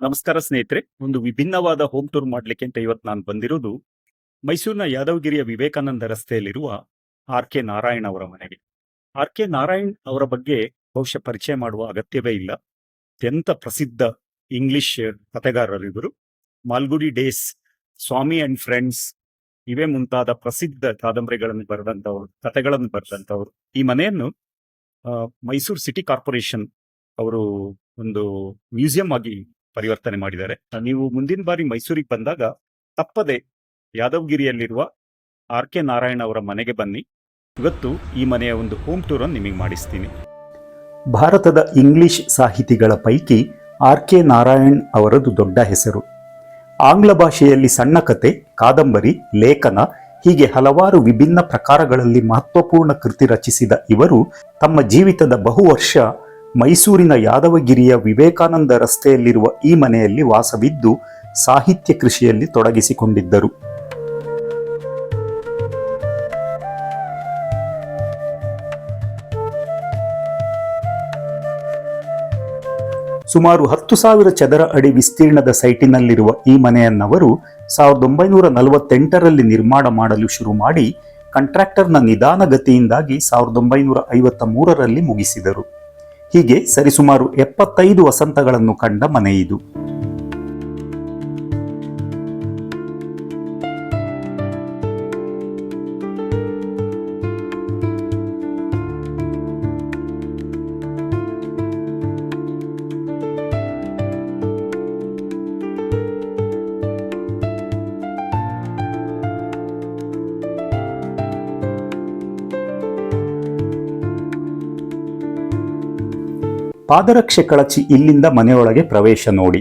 ನಮಸ್ಕಾರ ಸ್ನೇಹಿತರೆ, ಒಂದು ವಿಭಿನ್ನವಾದ ಹೋಮ್ ಟೂರ್ ಮಾಡ್ಲಿಕ್ಕೆ ಅಂತ ಇವತ್ತು ನಾನು ಬಂದಿರೋದು ಮೈಸೂರಿನ ಯಾದವಗಿರಿಯ ವಿವೇಕಾನಂದ ರಸ್ತೆಯಲ್ಲಿರುವ ಆರ್ ಕೆ ನಾರಾಯಣ್ ಅವರ ಮನೆಗೆ. ಆರ್ ಕೆ ನಾರಾಯಣ್ ಅವರ ಬಗ್ಗೆ ಬಹುಶಃ ಪರಿಚಯ ಮಾಡುವ ಅಗತ್ಯವೇ ಇಲ್ಲ. ಅತ್ಯಂತ ಪ್ರಸಿದ್ಧ ಇಂಗ್ಲಿಷ್ ಕಥೆಗಾರರು ಇವರು. Malgudi days Swami and friends ಇವೇ ಮುಂತಾದ ಪ್ರಸಿದ್ಧ ಕಾದಂಬರಿಗಳನ್ನು ಬರೆದಂತವರು ಕಥೆಗಳನ್ನು ಬರೆದಂತವರು ಈ ಮನೆಯನ್ನು ಮೈಸೂರು ಸಿಟಿ ಕಾರ್ಪೊರೇಷನ್ ಅವರು ಒಂದು ಮ್ಯೂಸಿಯಂ ಆಗಿ ಪರಿವರ್ತನೆ ಮಾಡಿದ್ದಾರೆ. ನೀವು ಮುಂದಿನ ಬಾರಿ ಮೈಸೂರಿಗೆ ಬಂದಾಗ ತಪ್ಪದೆ ಯಾದವಗಿರಿಯಲ್ಲಿರುವ ಆರ್ ಕೆ ನಾರಾಯಣ ಅವರ ಮನೆಗೆ ಬನ್ನಿ. ಇವತ್ತು ಈ ಮನೆಯ ಒಂದು ಹೋಮ್ ಟೂರ್ ಅನ್ನು ನಿಮಗೆ ಮಾಡಿಸ್ತೀನಿ. ಭಾರತದ ಇಂಗ್ಲಿಷ್ ಸಾಹಿತಿಗಳ ಪೈಕಿ ಆರ್ ಕೆ ನಾರಾಯಣ್ ಅವರದು ದೊಡ್ಡ ಹೆಸರು. ಆಂಗ್ಲ ಭಾಷೆಯಲ್ಲಿ ಸಣ್ಣ ಕತೆ, ಕಾದಂಬರಿ, ಲೇಖನ, ಹೀಗೆ ಹಲವಾರು ವಿಭಿನ್ನ ಪ್ರಕಾರಗಳಲ್ಲಿ ಮಹತ್ವಪೂರ್ಣ ಕೃತಿ ರಚಿಸಿದ ಇವರು ತಮ್ಮ ಜೀವಿತದ ಬಹು ವರ್ಷ ಮೈಸೂರಿನ ಯಾದವಗಿರಿಯ ವಿವೇಕಾನಂದ ರಸ್ತೆಯಲ್ಲಿರುವ ಈ ಮನೆಯಲ್ಲಿ ವಾಸವಿದ್ದು ಸಾಹಿತ್ಯ ಕೃಷಿಯಲ್ಲಿ ತೊಡಗಿಸಿಕೊಂಡಿದ್ದರು. ಸುಮಾರು ಹತ್ತು ಸಾವಿರ ಚದರ ಅಡಿ ವಿಸ್ತೀರ್ಣದ ಸೈಟಿನಲ್ಲಿರುವ ಈ ಮನೆಯನ್ನವರು ಸಾವಿರದ ಒಂಬೈನೂರ ನಲವತ್ತೆಂಟರಲ್ಲಿ ನಿರ್ಮಾಣ ಮಾಡಲು ಶುರು ಮಾಡಿ, ಕಾಂಟ್ರಾಕ್ಟರ್ನ ನಿಧಾನಗತಿಯಿಂದಾಗಿ ಸಾವಿರದ ಒಂಬೈನೂರ ಐವತ್ತ ಮೂರರಲ್ಲಿ ಮುಗಿಸಿದರು. ಹೀಗೆ ಸರಿಸುಮಾರು ಎಪ್ಪತ್ತೈದು ವಸಂತಗಳನ್ನು ಕಂಡ ಮನೆಯಿದು. ಪಾದರಕ್ಷೆ ಕಳಚಿ ಇಲ್ಲಿಂದ ಮನೆಯೊಳಗೆ ಪ್ರವೇಶ ನೋಡಿ.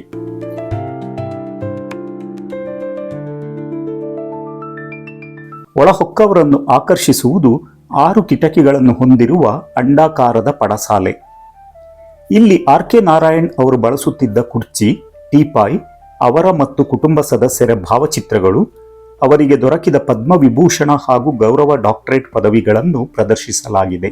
ಒಳಹೊಕ್ಕವರನ್ನು ಆಕರ್ಷಿಸುವುದು ಆರು ಕಿಟಕಿಗಳನ್ನು ಹೊಂದಿರುವ ಅಂಡಾಕಾರದ ಪಡಸಾಲೆ. ಇಲ್ಲಿ ಆರ್ ಕೆ ನಾರಾಯಣ್ ಅವರು ಬಳಸುತ್ತಿದ್ದ ಕುರ್ಚಿ, ಟೀಪಾಯ್, ಅವರ ಮತ್ತು ಕುಟುಂಬ ಸದಸ್ಯರ ಭಾವಚಿತ್ರಗಳು, ಅವರಿಗೆ ದೊರಕಿದ ಪದ್ಮವಿಭೂಷಣ ಹಾಗೂ ಗೌರವ ಡಾಕ್ಟರೇಟ್ ಪದವಿಗಳನ್ನು ಪ್ರದರ್ಶಿಸಲಾಗಿದೆ.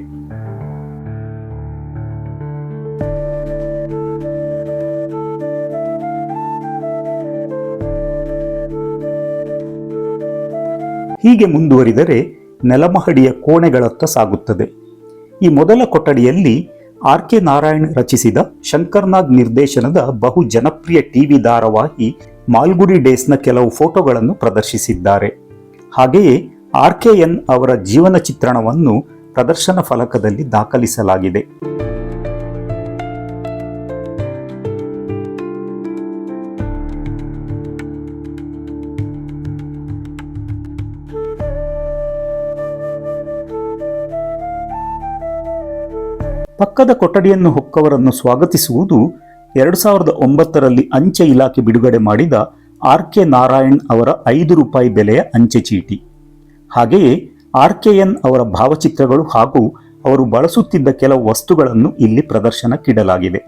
ಹೀಗೆ ಮುಂದುವರಿದರೆ ನೆಲಮಹಡಿಯ ಕೋಣೆಗಳತ್ತ ಸಾಗುತ್ತದೆ. ಈ ಮೊದಲ ಕೊಠಡಿಯಲ್ಲಿ ಆರ್ ಕೆ ನಾರಾಯಣ್ ರಚಿಸಿದ ಶಂಕರ್ನಾಗ್ ನಿರ್ದೇಶನದ ಬಹು ಜನಪ್ರಿಯ ಟಿವಿ ಧಾರಾವಾಹಿ ಮಾಲ್ಗುಡಿ ಡೇಸ್ನ ಕೆಲವು ಫೋಟೋಗಳನ್ನು ಪ್ರದರ್ಶಿಸಿದ್ದಾರೆ. ಹಾಗೆಯೇ ಆರ್ ಕೆ ಎನ್ ಅವರ ಜೀವನ ಚಿತ್ರಣವನ್ನು ಪ್ರದರ್ಶನ ಫಲಕದಲ್ಲಿ ದಾಖಲಿಸಲಾಗಿದೆ. ಪಕ್ಕದ ಕೊಠಡಿಯನ್ನು ಹೊಕ್ಕವರನ್ನು ಸ್ವಾಗತಿಸುವುದು ಎರಡು ಸಾವಿರದ ಒಂಬತ್ತರಲ್ಲಿ ಅಂಚೆ ಇಲಾಖೆ ಬಿಡುಗಡೆ ಮಾಡಿದ ಆರ್ ಕೆ ನಾರಾಯಣ್ ಅವರ ಐದು ರೂಪಾಯಿ ಬೆಲೆಯ ಅಂಚೆ ಚೀಟಿ. ಹಾಗೆಯೇ ಆರ್ ಕೆ ಎನ್ ಅವರ ಭಾವಚಿತ್ರಗಳು ಹಾಗೂ ಅವರು ಬಳಸುತ್ತಿದ್ದ ಕೆಲವು ವಸ್ತುಗಳನ್ನು ಇಲ್ಲಿ ಪ್ರದರ್ಶನಕ್ಕಿಡಲಾಗಿದೆ.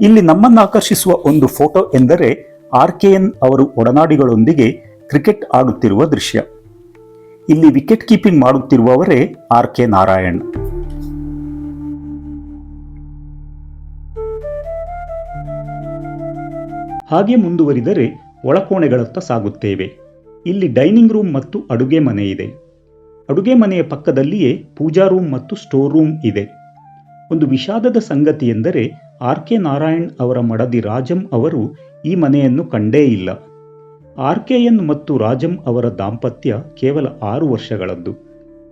ಇಲ್ಲಿ ನಮ್ಮನ್ನು ಆಕರ್ಷಿಸುವ ಒಂದು ಫೋಟೋ ಎಂದರೆ ಆರ್ ಕೆ ಎನ್ ಅವರು ಒಡನಾಡಿಗಳೊಂದಿಗೆ ಕ್ರಿಕೆಟ್ ಆಡುತ್ತಿರುವ ದೃಶ್ಯ. ಇಲ್ಲಿ ವಿಕೆಟ್ ಕೀಪಿಂಗ್ ಮಾಡುತ್ತಿರುವವರೇ ಆರ್ ಕೆ ನಾರಾಯಣ್. ಹಾಗೆ ಮುಂದುವರಿದರೆ ಒಳಕೋಣೆಗಳತ್ತ ಸಾಗುತ್ತೇವೆ. ಇಲ್ಲಿ ಡೈನಿಂಗ್ ರೂಮ್ ಮತ್ತು ಅಡುಗೆ ಮನೆ ಇದೆ. ಅಡುಗೆ ಮನೆಯ ಪಕ್ಕದಲ್ಲಿಯೇ ಪೂಜಾ ರೂಮ್ ಮತ್ತು ಸ್ಟೋರ್ ರೂಮ್ ಇದೆ. ಒಂದು ವಿಷಾದದ ಸಂಗತಿ ಎಂದರೆ ಆರ್ ಕೆ ನಾರಾಯಣ್ ಅವರ ಮಡದಿ ರಾಜಂ ಅವರು ಈ ಮನೆಯನ್ನು ಕಂಡೇ ಇಲ್ಲ. ಆರ್ ಕೆ ಎನ್ ಮತ್ತು ರಾಜಂ ಅವರ ದಾಂಪತ್ಯ ಕೇವಲ ಆರು ವರ್ಷಗಳದ್ದು.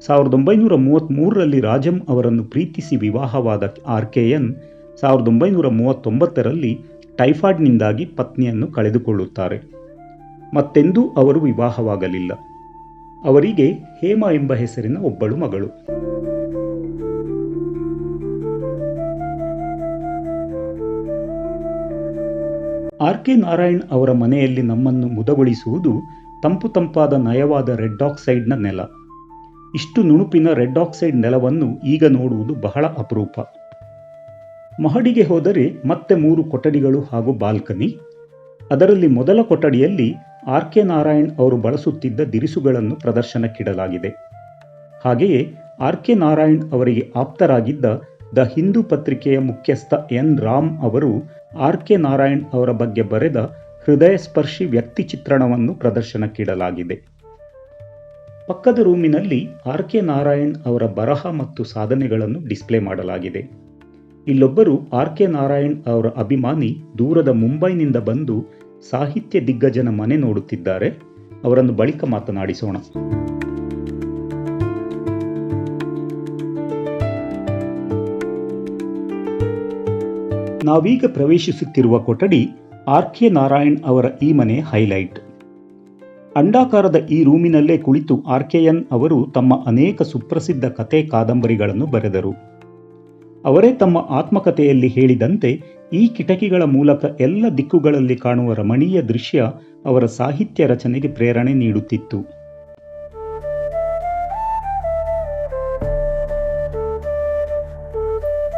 ಸಾವಿರದ ಒಂಬೈನೂರ ಮೂವತ್ತ್ಮೂರರಲ್ಲಿ ರಾಜಂ ಅವರನ್ನು ಪ್ರೀತಿಸಿ ವಿವಾಹವಾದ ಆರ್ ಕೆ ಎನ್ ಸಾವಿರದ ಒಂಬೈನೂರ ಮೂವತ್ತೊಂಬತ್ತರಲ್ಲಿ ಟೈಫಾಯ್ಡ್ನಿಂದಾಗಿ ಪತ್ನಿಯನ್ನು ಕಳೆದುಕೊಳ್ಳುತ್ತಾರೆ. ಮತ್ತೆಂದೂ ಅವರು ವಿವಾಹವಾಗಲಿಲ್ಲ. ಅವರಿಗೆ ಹೇಮ ಎಂಬ ಹೆಸರಿನ ಒಬ್ಬಳು ಮಗಳು. ಆರ್ ಕೆ ನಾರಾಯಣ್ ಅವರ ಮನೆಯಲ್ಲಿ ನಮ್ಮನ್ನು ಮುದಗೊಳಿಸುವುದು ತಂಪು ತಂಪಾದ ನಯವಾದ ರೆಡ್ ಆಕ್ಸೈಡ್ನ ನೆಲ. ಇಷ್ಟು ನುಣುಪಿನ ರೆಡ್ ಆಕ್ಸೈಡ್ ನೆಲವನ್ನು ಈಗ ನೋಡುವುದು ಬಹಳ ಅಪರೂಪ. ಮಹಡಿಗೆ ಹೋದರೆ ಮತ್ತೆ ಮೂರು ಕೊಠಡಿಗಳು ಹಾಗೂ ಬಾಲ್ಕನಿ. ಅದರಲ್ಲಿ ಮೊದಲ ಕೊಠಡಿಯಲ್ಲಿ ಆರ್ ಕೆ ನಾರಾಯಣ್ ಅವರು ಬಳಸುತ್ತಿದ್ದ ದಿರಿಸುಗಳನ್ನು ಪ್ರದರ್ಶನಕ್ಕಿಡಲಾಗಿದೆ. ಹಾಗೆಯೇ ಆರ್ ಕೆ ನಾರಾಯಣ್ ಅವರಿಗೆ ಆಪ್ತರಾಗಿದ್ದ ದ ಹಿಂದೂ ಪತ್ರಿಕೆಯ ಮುಖ್ಯಸ್ಥ ಎನ್. ರಾಮ್ ಅವರು ಆರ್ ಕೆ ನಾರಾಯಣ್ ಅವರ ಬಗ್ಗೆ ಬರೆದ ಹೃದಯಸ್ಪರ್ಶಿ ವ್ಯಕ್ತಿ ಚಿತ್ರಣವನ್ನು ಪ್ರದರ್ಶನಕ್ಕಿಡಲಾಗಿದೆ. ಪಕ್ಕದ ರೂಮಿನಲ್ಲಿ ಆರ್ ಕೆ ನಾರಾಯಣ್ ಅವರ ಬರಹ ಮತ್ತು ಸಾಧನೆಗಳನ್ನು ಡಿಸ್ಪ್ಲೇ ಮಾಡಲಾಗಿದೆ. ಇಲ್ಲೊಬ್ಬರು ಆರ್ ಕೆ ನಾರಾಯಣ್ ಅವರ ಅಭಿಮಾನಿ ದೂರದ ಮುಂಬೈನಿಂದ ಬಂದು ಸಾಹಿತ್ಯ ದಿಗ್ಗಜನ ಮನೆ ನೋಡುತ್ತಿದ್ದಾರೆ. ಅವರನ್ನು ಬಳಿಕ ಮಾತನಾಡಿಸೋಣ. ನಾವೀಗ ಪ್ರವೇಶಿಸುತ್ತಿರುವ ಕೊಠಡಿ ಆರ್ ಕೆ ನಾರಾಯಣ್ ಅವರ ಈ ಮನೆ ಹೈಲೈಟ್. ಅಂಡಾಕಾರದ ಈ ರೂಮಿನಲ್ಲೇ ಕುಳಿತು ಆರ್ ಕೆ ಎನ್ ಅವರು ತಮ್ಮ ಅನೇಕ ಸುಪ್ರಸಿದ್ಧ ಕತೆ ಕಾದಂಬರಿಗಳನ್ನು ಬರೆದರು. ಅವರೇ ತಮ್ಮ ಆತ್ಮಕಥೆಯಲ್ಲಿ ಹೇಳಿದಂತೆ ಈ ಕಿಟಕಿಗಳ ಮೂಲಕ ಎಲ್ಲ ದಿಕ್ಕುಗಳಲ್ಲಿ ಕಾಣುವ ರಮಣೀಯ ದೃಶ್ಯ ಅವರ ಸಾಹಿತ್ಯ ರಚನೆಗೆ ಪ್ರೇರಣೆ ನೀಡುತ್ತಿತ್ತು.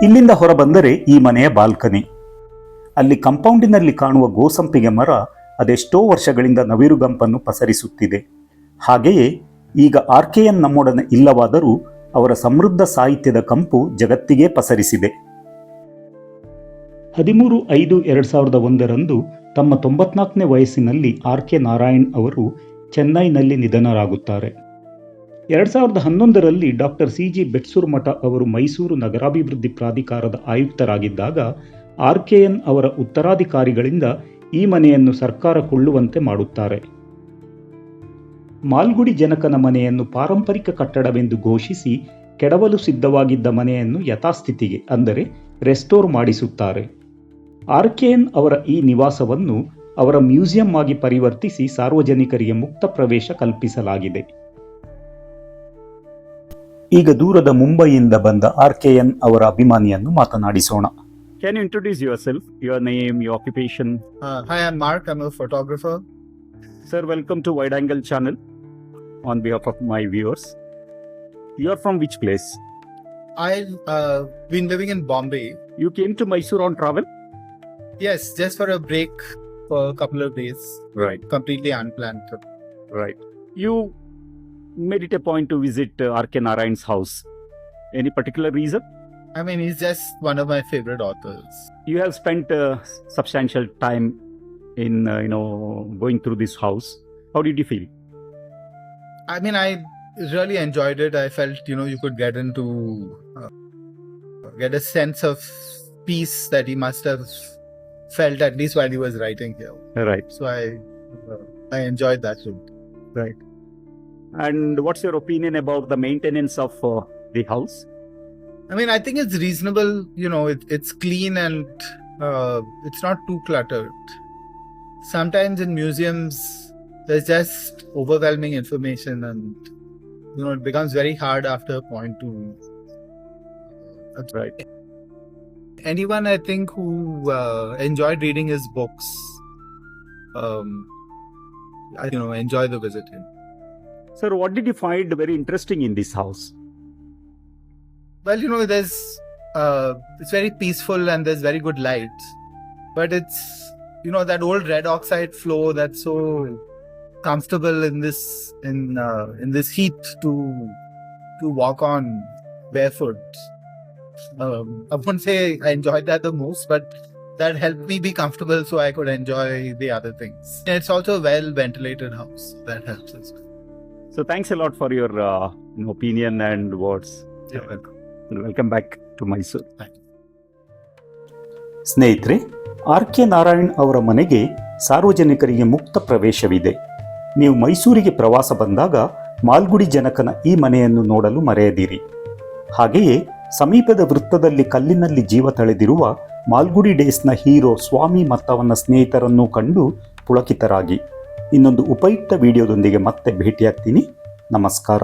ಇಲ್ಲಿಂದ ಹೊರಬಂದರೆ ಈ ಮನೆಯ ಬಾಲ್ಕನಿ. ಅಲ್ಲಿ ಕಂಪೌಂಡಿನಲ್ಲಿ ಕಾಣುವ ಗೋಸಂಪಿಗೆ ಮರ ಅದೆಷ್ಟೋ ವರ್ಷಗಳಿಂದ ನವಿರುಗಂಪನ್ನು ಪಸರಿಸುತ್ತಿದೆ. ಹಾಗೆಯೇ ಈಗ ಆರ್ಕೆಎನ್ ನಮ್ಮೊಡನೆ ಇಲ್ಲವಾದರೂ ಅವರ ಸಮೃದ್ಧ ಸಾಹಿತ್ಯದ ಕಂಪು ಜಗತ್ತಿಗೆ ಪಸರಿಸಿದೆ. ಹದಿಮೂರು ಐದು ಎರಡು ಸಾವಿರದ ಒಂದರಂದು ತಮ್ಮ ತೊಂಬತ್ನಾಲ್ಕನೇ ವಯಸ್ಸಿನಲ್ಲಿ ಆರ್ ಕೆ ನಾರಾಯಣ್ ಅವರು ಚೆನ್ನೈನಲ್ಲಿ ನಿಧನರಾಗುತ್ತಾರೆ. ಎರಡು ಸಾವಿರದ ಹನ್ನೊಂದರಲ್ಲಿ ಡಾಕ್ಟರ್ ಸಿ ಜಿ ಬೆಟ್ಸೂರ್ ಮಠ ಅವರು ಮೈಸೂರು ನಗರಾಭಿವೃದ್ಧಿ ಪ್ರಾಧಿಕಾರದ ಆಯುಕ್ತರಾಗಿದ್ದಾಗ ಆರ್ ಕೆ ಎನ್ ಅವರ ಉತ್ತರಾಧಿಕಾರಿಗಳಿಂದ ಈ ಮನೆಯನ್ನು ಸರ್ಕಾರ ಕೊಳ್ಳುವಂತೆ ಮಾಡುತ್ತಾರೆ. ಮಾಲ್ಗುಡಿ ಜನಕನ ಮನೆಯನ್ನು ಪಾರಂಪರಿಕ ಕಟ್ಟಡವೆಂದು ಘೋಷಿಸಿ ಕೆಡವಲು ಸಿದ್ಧವಾಗಿದ್ದ ಮನೆಯನ್ನು ಯಥಾಸ್ಥಿತಿಗೆ ಅಂದರೆ ರೆಸ್ಟೋರ್ ಮಾಡಿಸುತ್ತಾರೆ. ಆರ್ಕೆಎನ್ ಅವರ ಈ ನಿವಾಸವನ್ನು ಅವರ ಮ್ಯೂಸಿಯಂ ಆಗಿ ಪರಿವರ್ತಿಸಿ ಸಾರ್ವಜನಿಕರಿಗೆ ಮುಕ್ತ ಪ್ರವೇಶ ಕಲ್ಪಿಸಲಾಗಿದೆ. ಈಗ ದೂರದ ಮುಂಬೈಯಿಂದ ಬಂದ ಆರ್ಕೆಎನ್ ಅವರ ಅಭಿಮಾನಿಯನ್ನು ಮಾತನಾಡಿಸೋಣ. Can you introduce yourself your name your occupation Uh, hi, I'm Mark. I'm a photographer. Sir, welcome to Wide Angle channel. On behalf of my viewers. You are from which place? I've uh, been living in Bombay. You came to Mysore on travel? Yes, just for a break for a couple of days. Right, Completely unplanned. right. You made it a point to visit uh, R.K. Narayan's house. Any particular reason? I mean, he's just one of my favorite authors. You have spent uh, substantial time in, uh, you know, going through this house. How did you feel? I mean, I really enjoyed it. I felt, you know, you could get into, uh, get a sense of peace that he must have felt at least while he was writing here. Right. So I, uh, I enjoyed that too. Right. And what's your opinion about the maintenance of uh, the house? I mean, I think it's reasonable. You know, it, it's clean and uh, it's not too cluttered. Sometimes in museums, there's just overwhelming information, and you know, it becomes very hard after a point to. That's Right. Anyone I think who uh, enjoyed reading his books, um, I, you know, enjoy the visit. in. Sir, what did you find very interesting in this house? Well, you know, there's uh, it's very peaceful and there's very good light, but it's you know that old red oxide flow that's so comfortable in this in uh, in this heat to to walk on barefoot. Um, I wouldn't say I enjoyed that the most, but that helped me be comfortable so I could enjoy the other things. And it's also a well ventilated house. That helps as well. So, thanks a lot for your uh, you know, opinion and words. You're welcome. Welcome back to Mysuru Thank ಸ್ನೇಹಿತರೆ R K Narayan ಅವರ ಮನೆಗೆ ಸಾರ್ವಜನಿಕರಿಗೆ ಮುಕ್ತ ಪ್ರವೇಶವಿದೆ ನೀವು ಮೈಸೂರಿಗೆ ಪ್ರವಾಸ ಬಂದಾಗ ಮಾಲ್ಗುಡಿ ಜನಕನ ಈ ಮನೆಯನ್ನು ನೋಡಲು ಮರೆಯದಿರಿ. ಹಾಗೆಯೇ ಸಮೀಪದ ವೃತ್ತದಲ್ಲಿ ಕಲ್ಲಿನಲ್ಲಿ ಜೀವ ತಳೆದಿರುವ ಮಾಲ್ಗುಡಿ ಡೇಸ್ನ ಹೀರೋ ಸ್ವಾಮಿ ಮತ್ತವನ ಸ್ನೇಹಿತರನ್ನು ಕಂಡು ಪುಳಕಿತರಾಗಿ. ಇನ್ನೊಂದು ಉಪಯುಕ್ತ ವಿಡಿಯೋದೊಂದಿಗೆ ಮತ್ತೆ ಭೇಟಿಯಾಗ್ತೀನಿ. ನಮಸ್ಕಾರ.